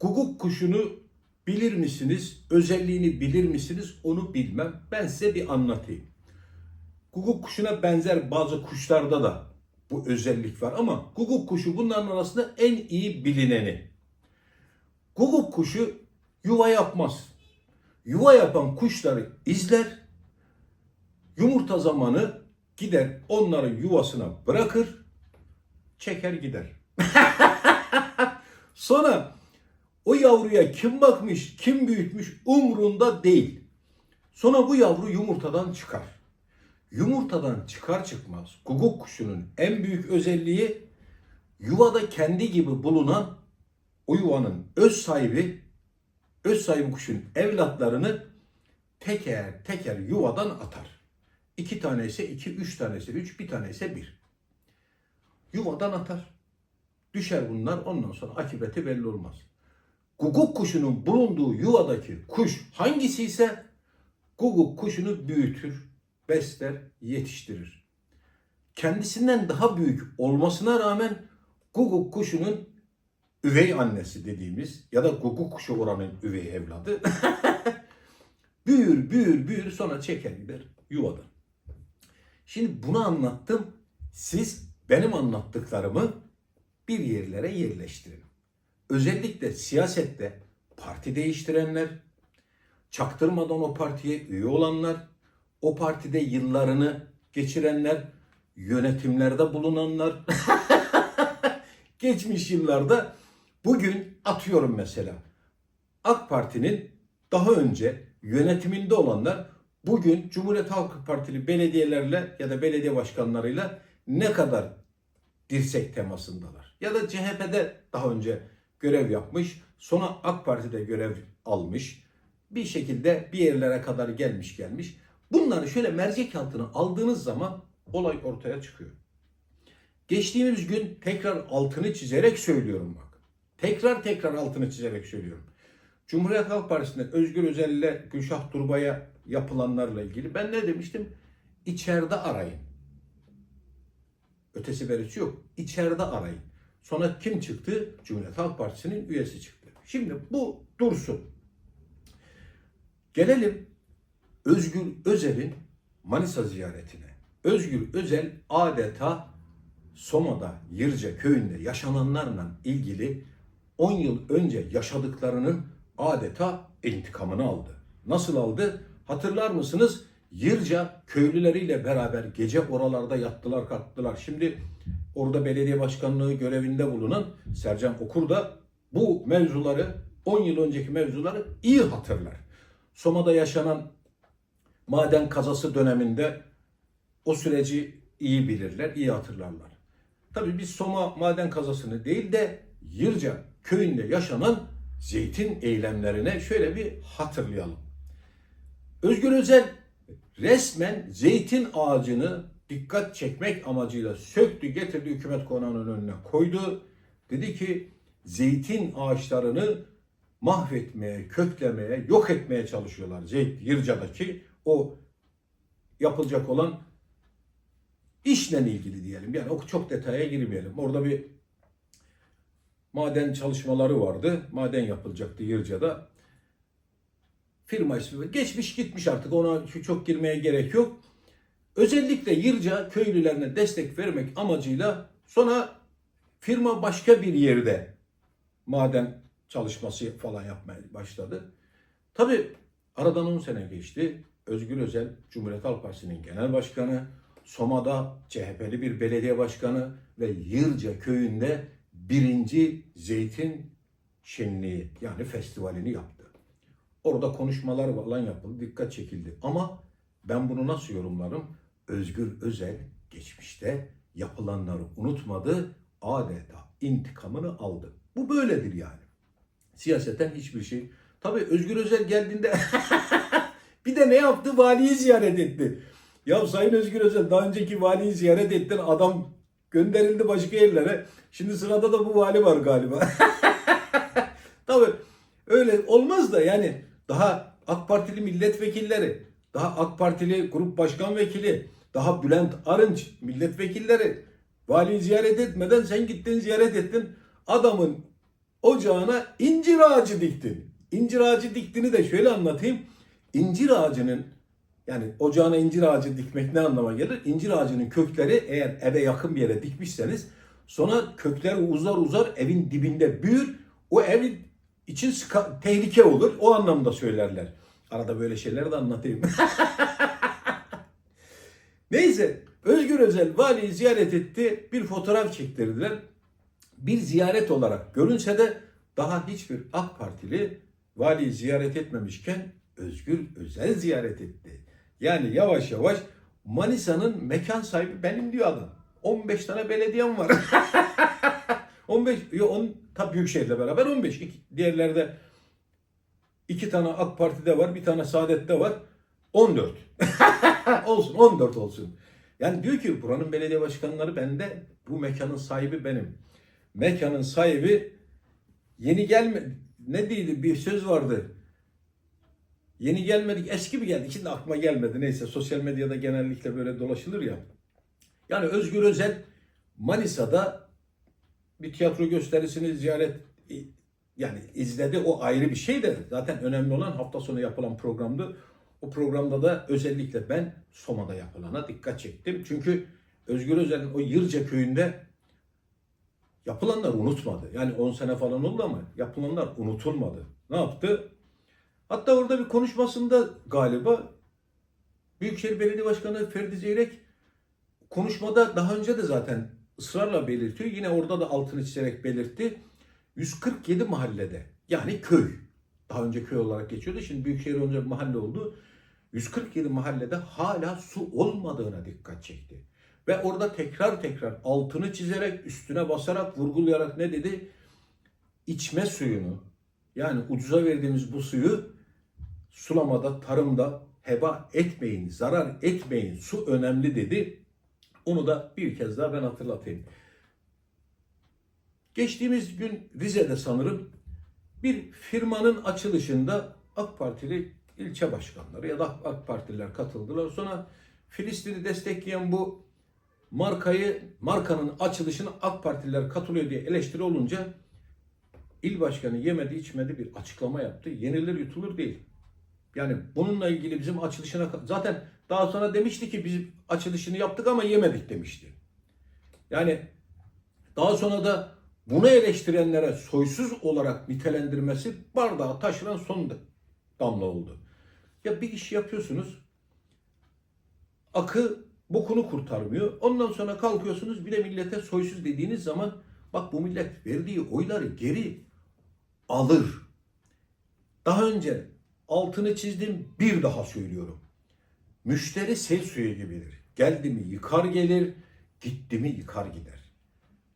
Guguk kuşunu bilir misiniz? Özelliğini bilir misiniz? Onu bilmem. Ben size bir anlatayım. Guguk kuşuna benzer bazı kuşlarda da bu özellik var ama guguk kuşu bunların arasında en iyi bilineni. Guguk kuşu yuva yapmaz. Yuva yapan kuşları izler. Yumurta zamanı gider onların yuvasına bırakır. Çeker gider. Sonra o yavruya kim bakmış, kim büyütmüş umrunda değil. Sonra bu yavru yumurtadan çıkar. Yumurtadan çıkar çıkmaz guguk kuşunun en büyük özelliği yuvada kendi gibi bulunan o yuvanın öz sahibi, öz sahibi kuşun evlatlarını teker teker yuvadan atar. İki tane ise iki, üç tane ise üç, bir tane ise bir. Yuvadan atar. Düşer bunlar ondan sonra akıbeti belli olmaz. Guguk kuşunun bulunduğu yuvadaki kuş hangisi ise guguk kuşunu büyütür, besler, yetiştirir. Kendisinden daha büyük olmasına rağmen guguk kuşunun üvey annesi dediğimiz ya da guguk kuşu oranın üvey evladı büyür, büyür, büyür sonra çeker gider yuvadan. Şimdi bunu anlattım. Siz benim anlattıklarımı bir yerlere yerleştirin. Özellikle siyasette parti değiştirenler, çaktırmadan o partiye üye olanlar, o partide yıllarını geçirenler, yönetimlerde bulunanlar, geçmiş yıllarda bugün atıyorum mesela AK Parti'nin daha önce yönetiminde olanlar bugün Cumhuriyet Halk Partili belediyelerle ya da belediye başkanlarıyla ne kadar dirsek temasındalar. Ya da CHP'de daha önce görev yapmış, sonra AK Parti'de görev almış. Bir şekilde bir yerlere kadar gelmiş gelmiş. Bunları şöyle mercek altına aldığınız zaman olay ortaya çıkıyor. Geçtiğimiz gün tekrar altını çizerek söylüyorum bak. Tekrar tekrar altını çizerek söylüyorum. Cumhuriyet Halk Partisi'nde Özgür Özel ile Gülşah Turba'ya yapılanlarla ilgili ben ne demiştim? İçeride arayın. Ötesi berisi yok. İçeride arayın. Sonra kim çıktı? Cumhuriyet Halk Partisi'nin üyesi çıktı. Şimdi bu dursun. Gelelim Özgür Özel'in Manisa ziyaretine. Özgür Özel adeta Soma'da Yırca köyünde yaşananlarla ilgili 10 yıl önce yaşadıklarının adeta intikamını aldı. Nasıl aldı? Hatırlar mısınız? Yırca köylüleriyle beraber gece oralarda yattılar kalktılar. Şimdi orada belediye başkanlığı görevinde bulunan Sercan Okur da bu mevzuları 10 yıl önceki mevzuları iyi hatırlar. Soma'da yaşanan maden kazası döneminde o süreci iyi bilirler, iyi hatırlarlar. Tabii biz Soma maden kazasını değil de Yırca köyünde yaşanan zeytin eylemlerine şöyle bir hatırlayalım. Özgür Özel resmen zeytin ağacını dikkat çekmek amacıyla söktü, getirdi hükümet konağının önüne koydu. Dedi ki zeytin ağaçlarını mahvetmeye, köklemeye, yok etmeye çalışıyorlar. Zeyt, Yırca'daki o yapılacak olan işle ilgili diyelim. Yani çok detaya girmeyelim. Orada bir maden çalışmaları vardı. Maden yapılacaktı Yırca'da. Firma ismi geçmiş gitmiş artık ona çok girmeye gerek yok. Özellikle Yırca köylülerine destek vermek amacıyla sonra firma başka bir yerde maden çalışması falan yapmaya başladı. Tabi aradan 10 sene geçti. Özgür Özel Cumhuriyet Halk Partisi'nin genel başkanı, Soma'da CHP'li bir belediye başkanı ve Yırca köyünde birinci zeytin şenliği yani festivalini yaptı. Orada konuşmalar falan yapıldı, dikkat çekildi. Ama ben bunu nasıl yorumlarım? Özgür Özel geçmişte yapılanları unutmadı, adeta intikamını aldı. Bu böyledir yani. Siyaseten hiçbir şey. Tabii Özgür Özel geldiğinde bir de ne yaptı? Valiyi ziyaret etti. Ya Sayın Özgür Özel daha önceki valiyi ziyaret ettin. Adam gönderildi başka yerlere. Şimdi sırada da bu vali var galiba. Tabii öyle olmaz da yani daha AK Partili milletvekilleri, daha AK Partili grup başkan vekili, daha Bülent Arınç milletvekilleri valiyi ziyaret etmeden sen gittin ziyaret ettin. Adamın ocağına incir ağacı diktin. İncir ağacı diktiğini de şöyle anlatayım. İncir ağacının yani ocağına incir ağacı dikmek ne anlama gelir? İncir ağacının kökleri eğer eve yakın bir yere dikmişseniz sonra kökler uzar uzar evin dibinde büyür. O evin için tehlike olur. O anlamda söylerler. Arada böyle şeyler de anlatayım. Neyse Özgür Özel valiyi ziyaret etti. Bir fotoğraf çektirdiler. Bir ziyaret olarak görünse de daha hiçbir AK Partili valiyi ziyaret etmemişken Özgür Özel ziyaret etti. Yani yavaş yavaş Manisa'nın mekan sahibi benim diyor adam. 15 tane belediyem var. 15, yo, on, tabii Büyükşehir'le beraber 15. İki, diğerlerde iki tane AK Parti'de var, bir tane Saadet'te var. 14. olsun, 14 olsun. Yani diyor ki buranın belediye başkanları bende, bu mekanın sahibi benim. Mekanın sahibi yeni gelme ne değildi bir söz vardı. Yeni gelmedik eski mi geldik şimdi aklıma gelmedi neyse sosyal medyada genellikle böyle dolaşılır ya. Yani Özgür Özel Manisa'da bir tiyatro gösterisini ziyaret yani izledi o ayrı bir şey de zaten önemli olan hafta sonu yapılan programdı. O programda da özellikle ben Soma'da yapılana dikkat çektim. Çünkü Özgür Özel'in o Yırca köyünde yapılanlar unutmadı. Yani 10 sene falan oldu ama yapılanlar unutulmadı. Ne yaptı? Hatta orada bir konuşmasında galiba Büyükşehir Belediye Başkanı Ferdi Zeyrek konuşmada daha önce de zaten ısrarla belirtiyor. Yine orada da altını çizerek belirtti. 147 mahallede yani köy. Daha önce köy olarak geçiyordu. Şimdi Büyükşehir olunca mahalle oldu. 147 mahallede hala su olmadığına dikkat çekti. Ve orada tekrar tekrar altını çizerek, üstüne basarak, vurgulayarak ne dedi? İçme suyunu, yani ucuza verdiğimiz bu suyu sulamada, tarımda heba etmeyin, zarar etmeyin, su önemli dedi. Onu da bir kez daha ben hatırlatayım. Geçtiğimiz gün Rize'de sanırım bir firmanın açılışında AK Partili ilçe başkanları ya da AK Partililer katıldılar. Sonra Filistin'i destekleyen bu markayı, markanın açılışına AK Partililer katılıyor diye eleştiri olunca il başkanı yemedi içmedi bir açıklama yaptı. Yenilir yutulur değil. Yani bununla ilgili bizim açılışına zaten daha sonra demişti ki biz açılışını yaptık ama yemedik demişti. Yani daha sonra da bunu eleştirenlere soysuz olarak nitelendirmesi bardağı taşıran son damla oldu. Ya bir iş yapıyorsunuz akı bokunu kurtarmıyor. Ondan sonra kalkıyorsunuz bir de millete soysuz dediğiniz zaman bak bu millet verdiği oyları geri alır. Daha önce altını çizdim bir daha söylüyorum. Müşteri sel suyu gibidir. Geldi mi yıkar gelir, gitti mi yıkar gider.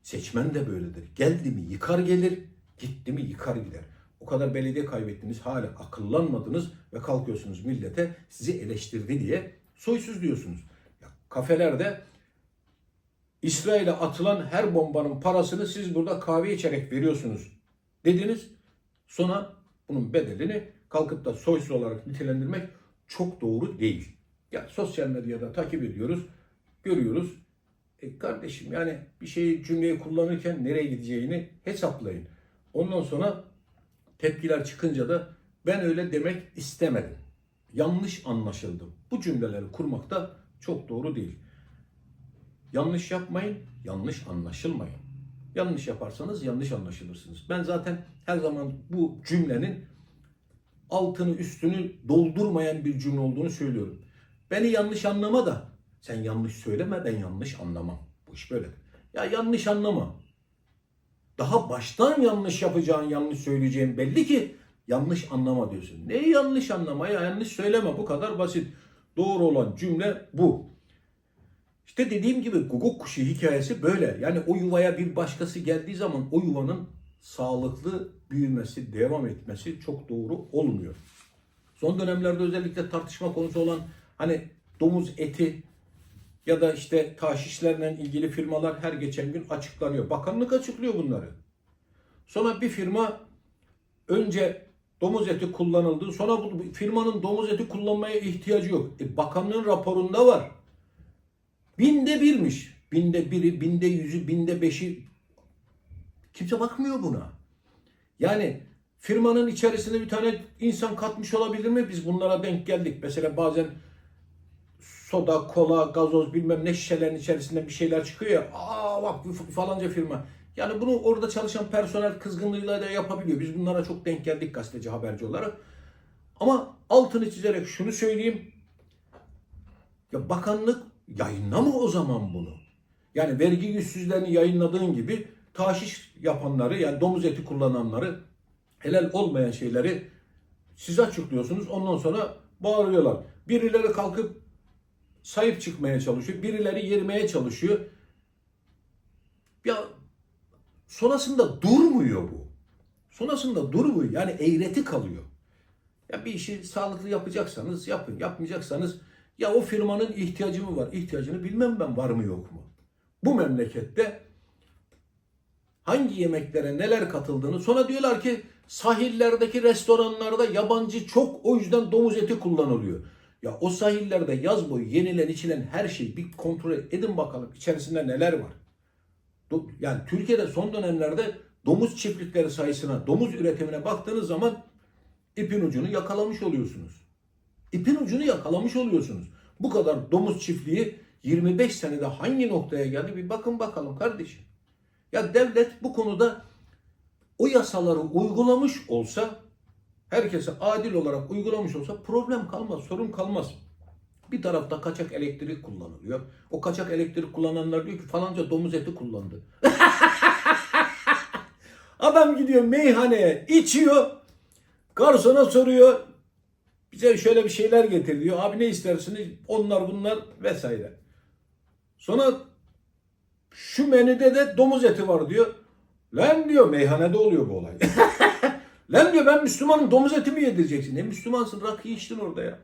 Seçmen de böyledir. Geldi mi yıkar gelir, gitti mi yıkar gider. O kadar belediye kaybettiniz, hala akıllanmadınız ve kalkıyorsunuz millete sizi eleştirdi diye soysuz diyorsunuz. Ya, kafelerde İsrail'e atılan her bombanın parasını siz burada kahve içerek veriyorsunuz dediniz. Sonra bunun bedelini kalkıp da soysuz olarak nitelendirmek çok doğru değil. Ya sosyal medyada takip ediyoruz, görüyoruz. E kardeşim yani bir şeyi cümleyi kullanırken nereye gideceğini hesaplayın. Ondan sonra tepkiler çıkınca da ben öyle demek istemedim. Yanlış anlaşıldım. Bu cümleleri kurmak da çok doğru değil. Yanlış yapmayın, yanlış anlaşılmayın. Yanlış yaparsanız yanlış anlaşılırsınız. Ben zaten her zaman bu cümlenin altını üstünü doldurmayan bir cümle olduğunu söylüyorum. Beni yanlış anlama da sen yanlış söyleme ben yanlış anlamam. Bu iş böyle. Ya yanlış anlama. Daha baştan yanlış yapacağın, yanlış söyleyeceğin belli ki yanlış anlama diyorsun. Neyi yanlış anlama ya yanlış söyleme bu kadar basit. Doğru olan cümle bu. İşte dediğim gibi guguk kuşu hikayesi böyle. Yani o yuvaya bir başkası geldiği zaman o yuvanın sağlıklı büyümesi, devam etmesi çok doğru olmuyor. Son dönemlerde özellikle tartışma konusu olan hani domuz eti ya da işte taşişlerle ilgili firmalar her geçen gün açıklanıyor. Bakanlık açıklıyor bunları. Sonra bir firma önce domuz eti kullanıldı. Sonra bu firmanın domuz eti kullanmaya ihtiyacı yok. E, bakanlığın raporunda var. Binde birmiş. Binde biri, binde yüzü, binde beşi. Kimse bakmıyor buna. Yani firmanın içerisinde bir tane insan katmış olabilir mi? Biz bunlara denk geldik. Mesela bazen soda, kola, gazoz bilmem ne şişelerin içerisinde bir şeyler çıkıyor ya. Aa bak falanca firma. Yani bunu orada çalışan personel kızgınlığıyla da yapabiliyor. Biz bunlara çok denk geldik gazeteci haberci olarak. Ama altını çizerek şunu söyleyeyim. Ya bakanlık yayınlama o zaman bunu. Yani vergi yüzsüzlerini yayınladığın gibi taşiş yapanları yani domuz eti kullananları helal olmayan şeyleri siz açıklıyorsunuz. Ondan sonra bağırıyorlar. Birileri kalkıp sahip çıkmaya çalışıyor. Birileri yermeye çalışıyor. Ya sonrasında durmuyor bu. Sonrasında durmuyor. Yani eğreti kalıyor. Ya bir işi sağlıklı yapacaksanız yapın. Yapmayacaksanız ya o firmanın ihtiyacı mı var? İhtiyacını bilmem ben var mı yok mu? Bu memlekette hangi yemeklere neler katıldığını sonra diyorlar ki sahillerdeki restoranlarda yabancı çok o yüzden domuz eti kullanılıyor. Ya o sahillerde yaz boyu yenilen içilen her şeyi bir kontrol edin bakalım içerisinde neler var. Yani Türkiye'de son dönemlerde domuz çiftlikleri sayısına, domuz üretimine baktığınız zaman ipin ucunu yakalamış oluyorsunuz. İpin ucunu yakalamış oluyorsunuz. Bu kadar domuz çiftliği 25 senede hangi noktaya geldi bir bakın bakalım kardeşim. Ya devlet bu konuda o yasaları uygulamış olsa, herkese adil olarak uygulamış olsa problem kalmaz, sorun kalmaz. Bir tarafta kaçak elektrik kullanılıyor. O kaçak elektrik kullananlar diyor ki falanca domuz eti kullandı. Adam gidiyor meyhaneye içiyor. Garsona soruyor. Bize şöyle bir şeyler getir diyor. Abi ne istersiniz? Onlar bunlar vesaire. Sonra şu menüde de domuz eti var diyor. Lan diyor meyhanede oluyor bu olay. Lan diyor ben Müslümanım domuz eti mi yedireceksin? Ne Müslümansın rakı içtin orada ya.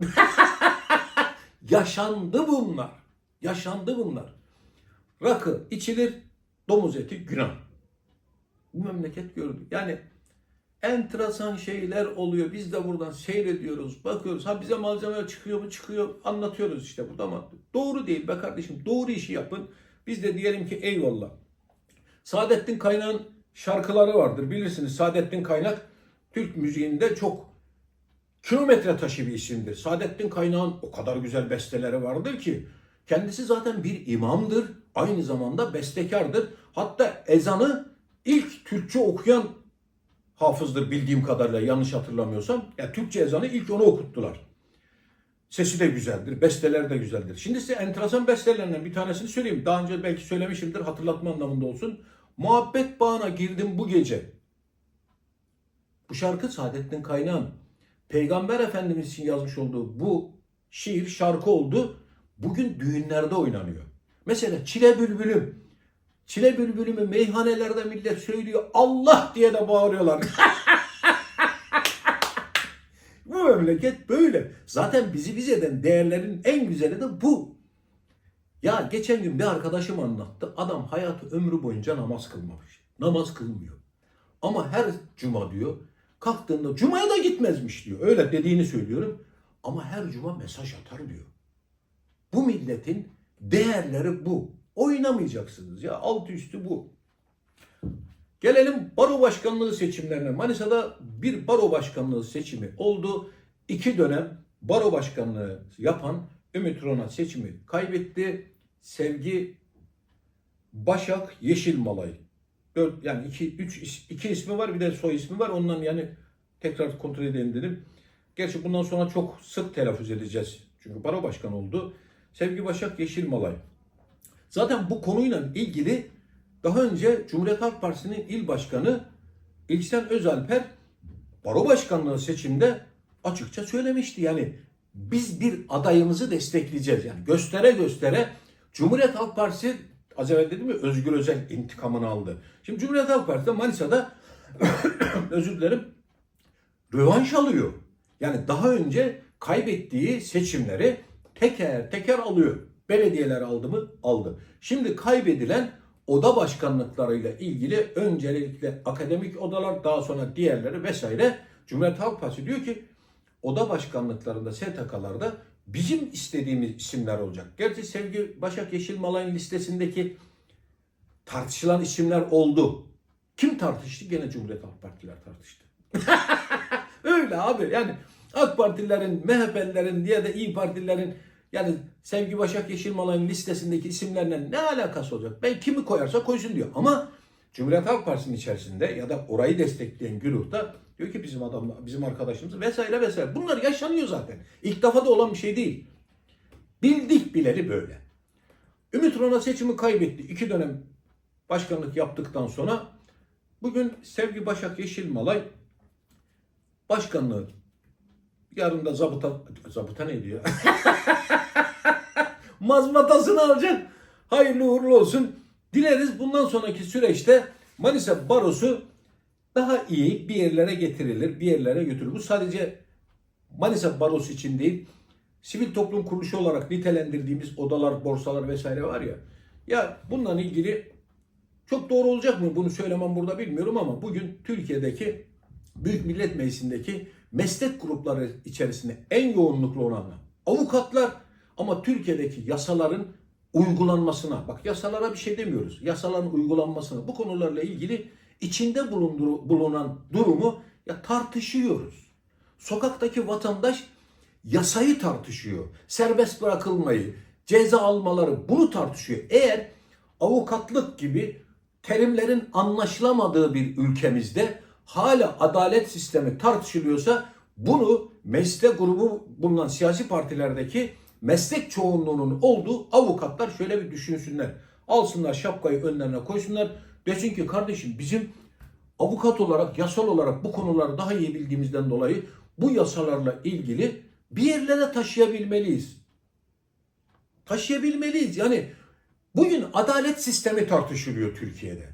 Yaşandı bunlar. Yaşandı bunlar. Rakı içilir, domuz eti günah. Bu memleket gördü. Yani enteresan şeyler oluyor. Biz de buradan seyrediyoruz, bakıyoruz. Ha bize malzemeler çıkıyor mu? Çıkıyor. Anlatıyoruz işte burada ama doğru değil be kardeşim. Doğru işi yapın. Biz de diyelim ki eyvallah. Saadettin Kaynak'ın şarkıları vardır. Bilirsiniz Saadettin Kaynak Türk müziğinde çok kilometre taşı bir isimdir. Saadettin Kaynak'ın o kadar güzel besteleri vardır ki kendisi zaten bir imamdır. Aynı zamanda bestekardır. Hatta ezanı ilk Türkçe okuyan hafızdır bildiğim kadarıyla yanlış hatırlamıyorsam. Ya Türkçe ezanı ilk onu okuttular. Sesi de güzeldir, besteleri de güzeldir. Şimdi size enteresan bestelerinden bir tanesini söyleyeyim. Daha önce belki söylemişimdir, hatırlatma anlamında olsun. Muhabbet bağına girdim bu gece. Bu şarkı Saadettin Kaynağ'ın Peygamber Efendimiz için yazmış olduğu bu şiir şarkı oldu. Bugün düğünlerde oynanıyor. Mesela Çile Bülbülüm. Çile Bülbülümü meyhanelerde millet söylüyor. Allah diye de bağırıyorlar. bu memleket böyle. Zaten bizi biz eden değerlerin en güzeli de bu. Ya geçen gün bir arkadaşım anlattı. Adam hayatı ömrü boyunca namaz kılmamış. Namaz kılmıyor. Ama her cuma diyor kalktığında cumaya da gitmezmiş diyor. Öyle dediğini söylüyorum. Ama her cuma mesaj atar diyor. Bu milletin değerleri bu. Oynamayacaksınız ya. Altı üstü bu. Gelelim baro başkanlığı seçimlerine. Manisa'da bir baro başkanlığı seçimi oldu. İki dönem baro başkanlığı yapan Ümit Rona seçimi kaybetti. Sevgi Başak Yeşilmalay. Dört, yani iki, üç, iki ismi var bir de soy ismi var. Ondan yani tekrar kontrol edelim dedim. Gerçi bundan sonra çok sık telaffuz edeceğiz. Çünkü baro başkanı oldu. Sevgi Başak Yeşilmalay. Zaten bu konuyla ilgili daha önce Cumhuriyet Halk Partisi'nin il başkanı İlksen Özalper baro başkanlığı seçimde açıkça söylemişti. Yani biz bir adayımızı destekleyeceğiz. Yani göstere göstere Cumhuriyet Halk Partisi az evvel dedim ya Özgür Özel intikamını aldı. Şimdi Cumhuriyet Halk Partisi Manisa'da özür dilerim rövanş alıyor. Yani daha önce kaybettiği seçimleri teker teker alıyor. Belediyeler aldı mı? Aldı. Şimdi kaybedilen oda başkanlıklarıyla ilgili öncelikle akademik odalar daha sonra diğerleri vesaire Cumhuriyet Halk Partisi diyor ki oda başkanlıklarında STK'larda bizim istediğimiz isimler olacak. Gerçi Sevgi Başak Yeşilmalay'ın listesindeki tartışılan isimler oldu. Kim tartıştı? Gene Cumhuriyet Halk Partiler tartıştı. Öyle abi yani AK Partilerin, MHP'lilerin ya da İyi Partilerin yani Sevgi Başak Yeşilmalay'ın listesindeki isimlerle ne alakası olacak? Ben kimi koyarsa koysun diyor. Ama Cumhuriyet Halk Partisi'nin içerisinde ya da orayı destekleyen güruhta diyor ki bizim adamlar, bizim arkadaşımız vesaire vesaire. Bunlar yaşanıyor zaten. İlk defa da olan bir şey değil. Bildik bileli böyle. Ümit Rona seçimi kaybetti. İki dönem başkanlık yaptıktan sonra bugün Sevgi Başak Yeşilmalay başkanlığı yarın da zabıta zabıta ne diyor? Mazmatasını alacak. Hayırlı uğurlu olsun. Dileriz bundan sonraki süreçte Manisa Barosu daha iyi bir yerlere getirilir, bir yerlere götürülür. Bu sadece Manisa Barosu için değil, sivil toplum kuruluşu olarak nitelendirdiğimiz odalar, borsalar vesaire var ya. Ya bununla ilgili çok doğru olacak mı bunu söylemem burada bilmiyorum ama bugün Türkiye'deki Büyük Millet Meclisi'ndeki meslek grupları içerisinde en yoğunluklu olanlar avukatlar ama Türkiye'deki yasaların uygulanmasına bak yasalara bir şey demiyoruz. Yasaların uygulanmasına bu konularla ilgili içinde bulundur, bulunan durumu ya tartışıyoruz. Sokaktaki vatandaş yasayı tartışıyor. Serbest bırakılmayı, ceza almaları bunu tartışıyor. Eğer avukatlık gibi terimlerin anlaşılamadığı bir ülkemizde hala adalet sistemi tartışılıyorsa bunu meslek grubu bulunan siyasi partilerdeki meslek çoğunluğunun olduğu avukatlar şöyle bir düşünsünler. Alsınlar şapkayı önlerine koysunlar. Desin ki kardeşim bizim avukat olarak, yasal olarak bu konuları daha iyi bildiğimizden dolayı bu yasalarla ilgili bir yerlere taşıyabilmeliyiz. Taşıyabilmeliyiz. Yani bugün adalet sistemi tartışılıyor Türkiye'de.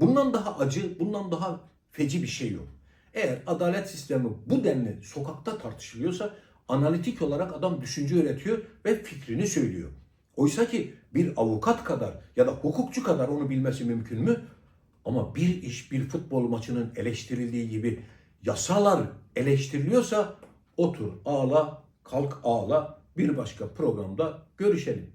Bundan daha acı, bundan daha feci bir şey yok. Eğer adalet sistemi bu denli sokakta tartışılıyorsa analitik olarak adam düşünce üretiyor ve fikrini söylüyor. Oysa ki bir avukat kadar ya da hukukçu kadar onu bilmesi mümkün mü? Ama bir iş bir futbol maçının eleştirildiği gibi yasalar eleştiriliyorsa otur ağla kalk ağla bir başka programda görüşelim.